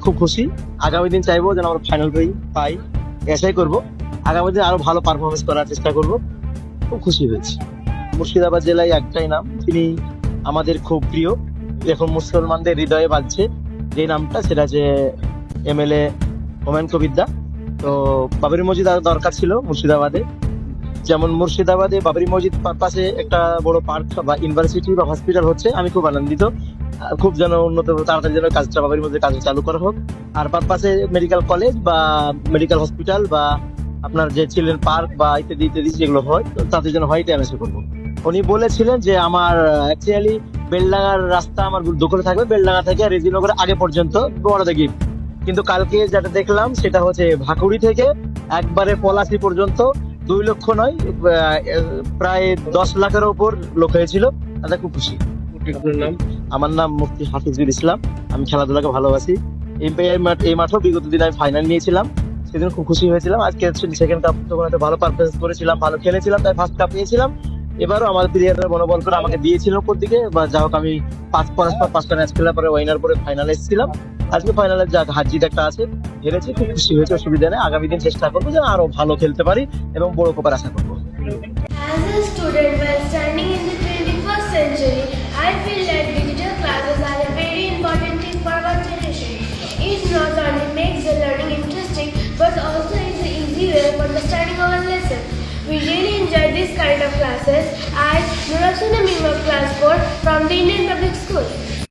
খুব খুশি। আগামী দিন চাইব যেন আমরা ফাইনাল পাই পাই। এসাই করব। আগামী দিন আরও ভালো পারফরমেন্স করার চেষ্টা করব। খুব খুশি হয়েছি। মুর্শিদাবাদ জেলায় একটাই নাম। তিনি আমাদের খুব প্রিয়। এখন মুসলমানদের হৃদয়ে বাজছে যে নামটা। সেটা যে এমএলএ হোমেন কবিদ্যা তো বাবরি মসজিদ আরও দরকার ছিল মুর্শিদাবাদে। যেমন মুর্শিদাবাদে বাবরি মসজিদ পাশে একটা বড় পার্ক বা ইউনিভার্সিটি বা হসপিটাল হচ্ছে। আমি খুব আনন্দিত। খুব যেন উন্নত তাড়াতাড়ি যেন কাজটা বাবরি মধ্যে কাজ চালু করা হোক। আর বাদ পাশে মেডিকেল কলেজ বা মেডিকেল হসপিটাল বা আপনার যে চিলড্রেন পার্ক বা ইত্যাদি ইত্যাদি যেগুলো হয় তাদের জন্য হয় এটা আমি করব। উনি বলেছিলেন যে আমার অ্যাকচুয়ালি বেলডাঙ্গার রাস্তা আমার দখলে থাকবে, বেলডাঙ্গা থেকে রেজিনগর আগে পর্যন্ত বড়দা গিফট। কিন্তু কালকে যেটা দেখলাম, সেটা হচ্ছে ভাকুড়ি থেকে একবারে পলাশি পর্যন্ত, দুই লক্ষ নয় প্রায় দশ লাখের উপর লোক হয়েছিল। তাতে খুব খুশি। নাম? আমার নাম মুফতি হাফিজুল ইসলাম। আমি খেলাধুলাকে ভালোবাসি। এই মাঠ এই মাঠেও বিগত দিন আমি ফাইনাল নিয়েছিলাম। সেদিন খুব খুশি হয়েছিলাম। আজকে সেকেন্ড কাপ তখন একটা ভালো পারফরমেন্স করেছিলাম, ভালো খেলেছিলাম, তাই ফার্স্ট কাপ নিয়েছিলাম। এবারও আমার প্লেয়াররা মনোবল করে আমাকে দিয়েছিল উপর দিকে বা যা হোক আমি পাঁচ পরস্পর পাঁচটা ম্যাচ খেলার পরে ওয়াইনার পরে ফাইনালে এসেছিলাম। আজকে ফাইনালে যা হার জিত একটা আছে, হেরেছি, খুব খুশি হয়েছে, অসুবিধা নেই। আগামী দিন চেষ্টা করব যেন আরও ভালো খেলতে পারি এবং বড় কোপার আশা করব। Way of understanding our lesson. We really enjoy this kind of classes at Nurasuna Mima Class 4 from the Indian Public School.